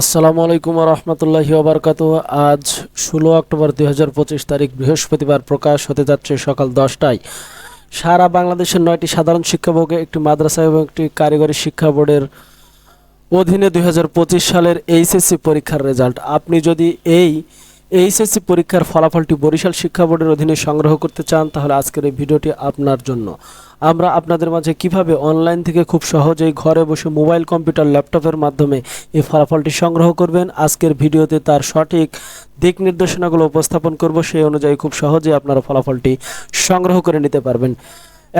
আসসালামু আলাইকুম রহমতুল্লাহি ওবরকাত আজ ষোলো অক্টোবর দুই হাজার পঁচিশ তারিখ বৃহস্পতিবার প্রকাশ হতে যাচ্ছে সকাল দশটায়। সারা বাংলাদেশের নয়টি সাধারণ শিক্ষা বোর্ডে, একটি মাদ্রাসা এবং একটি কারিগরি শিক্ষা বোর্ডের অধীনে দুই হাজার পঁচিশ সালের এইচএসসি পরীক্ষার রেজাল্ট। আপনি যদি এই এইচএসসি পরীক্ষার ফলাফলটি বরিশাল শিক্ষা বোর্ডের অধীনে সংগ্রহ করতে চান, তাহলে আজকের এই ভিডিওটি আপনার জন্য। আমরা আপনাদের মাঝে কীভাবে অনলাইন থেকে খুব সহজেই ঘরে বসে মোবাইল, কম্পিউটার, ল্যাপটপের মাধ্যমে এই ফলাফলটি সংগ্রহ করবেন, আজকের ভিডিওতে তার সঠিক দিক নির্দেশনাগুলো উপস্থাপন করব, সেই অনুযায়ী খুব সহজেই আপনারা ফলাফলটি সংগ্রহ করে নিতে পারবেন।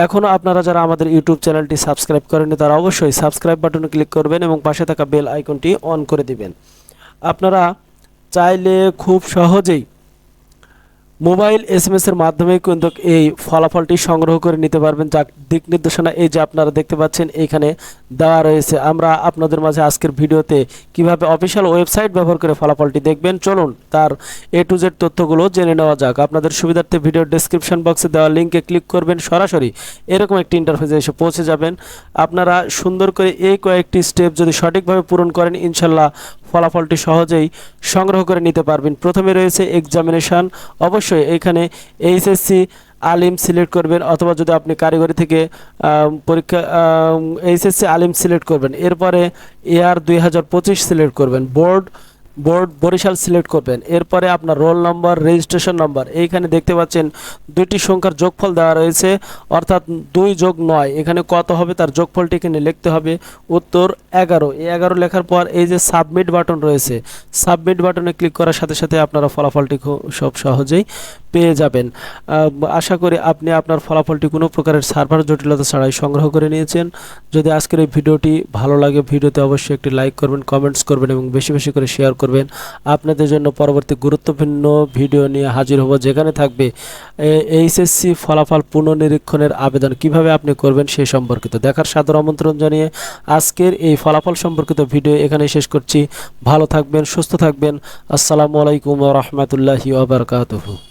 এখনও আপনারা যারা আমাদের ইউটিউব চ্যানেলটি সাবস্ক্রাইব করেননি, তারা অবশ্যই সাবস্ক্রাইব বাটনে ক্লিক করবেন এবং পাশে থাকা বেল আইকনটি অন করে দিবেন। আপনারা চাইলে খুব সহজেই মোবাইল এস এম এর মাধ্যমে কিন্তু এই ফলাফলটি সংগ্রহ করে নিতে পারবেন। যার দিক নির্দেশনা এই যে আপনারা দেখতে পাচ্ছেন, এখানে দেওয়া রয়েছে। আমরা আপনাদের মাঝে আজকের ভিডিওতে কীভাবে অফিসিয়াল ওয়েবসাইট ব্যবহার করে ফলাফলটি দেখবেন, চলুন তার এ টু জেড তথ্যগুলো জেনে নেওয়া যাক। আপনাদের সুবিধার্থে ভিডিও ডেসক্রিপশন বক্সে দেওয়া লিঙ্কে ক্লিক করবেন, সরাসরি এরকম একটি ইন্টারফেসে এসে পৌঁছে যাবেন। আপনারা সুন্দর করে এই কয়েকটি স্টেপ যদি সঠিকভাবে পূরণ করেন, ইনশাল্লাহ ফলাফলটি সহজেই সংগ্রহ করে নিতে পারবেন। প্রথমে রয়েছে এক্সামিনেশান অবশ্যই এখানে এইচএসসি আলিম সিলেক্ট করবেন অথবা যদি আপনি কারিগরি থেকে পরীক্ষা এইচএসসি আলিম সিলেক্ট করবেন। এরপরে এয়ার দুই হাজার পঁচিশ সিলেক্ট করবেন। বোর্ড বোর্ড বরিশাল সিলেক্ট করবেন। এরপরে আপনার রোল নম্বর, রেজিস্ট্রেশন নম্বর, এইখানে দেখতে পাচ্ছেন দুইটি সংখ্যার যোগফল দেওয়া রয়েছে, অর্থাৎ দুই যোগ নয়। এখানে কত হবে তার যোগফলটি এখানে লিখতে হবে। উত্তর এগারো। এই এগারো লেখার পর এই যে সাবমিট বাটন রয়েছে, সাবমিট বাটনে ক্লিক করার সাথে সাথে আপনারা ফলাফলটি সব সহজেই পেয়ে যাবেন। আশা করি আপনি আপনার ফলাফলটি কোনো প্রকারের সার্ভার জটিলতা ছাড়াই সংগ্রহ করে নিয়েছেন। যদি আজকের এই ভিডিওটি ভালো লাগে, ভিডিওতে অবশ্যই একটি লাইক করবেন, কমেন্টস করবেন এবং বেশি বেশি করে শেয়ার করবেন। আপনাদের জন্য পরবর্তী গুরুত্বপূর্ণ ভিডিও নিয়ে হাজির হব, যেখানে থাকবে এইচএসসি ফলাফল পুনর্নিরীক্ষণের আবেদন। কীভাবে আপনি করবেন সে সম্পর্কিত দেখার সাদর আমন্ত্রণ জানিয়ে আজকের এই ফলাফল সম্পর্কিত ভিডিও এখানে শেষ করছি। ভালো থাকবেন, সুস্থ থাকবেন। আসসালামু আলাইকুম রহমতুল্লাহি ওবরকাতহু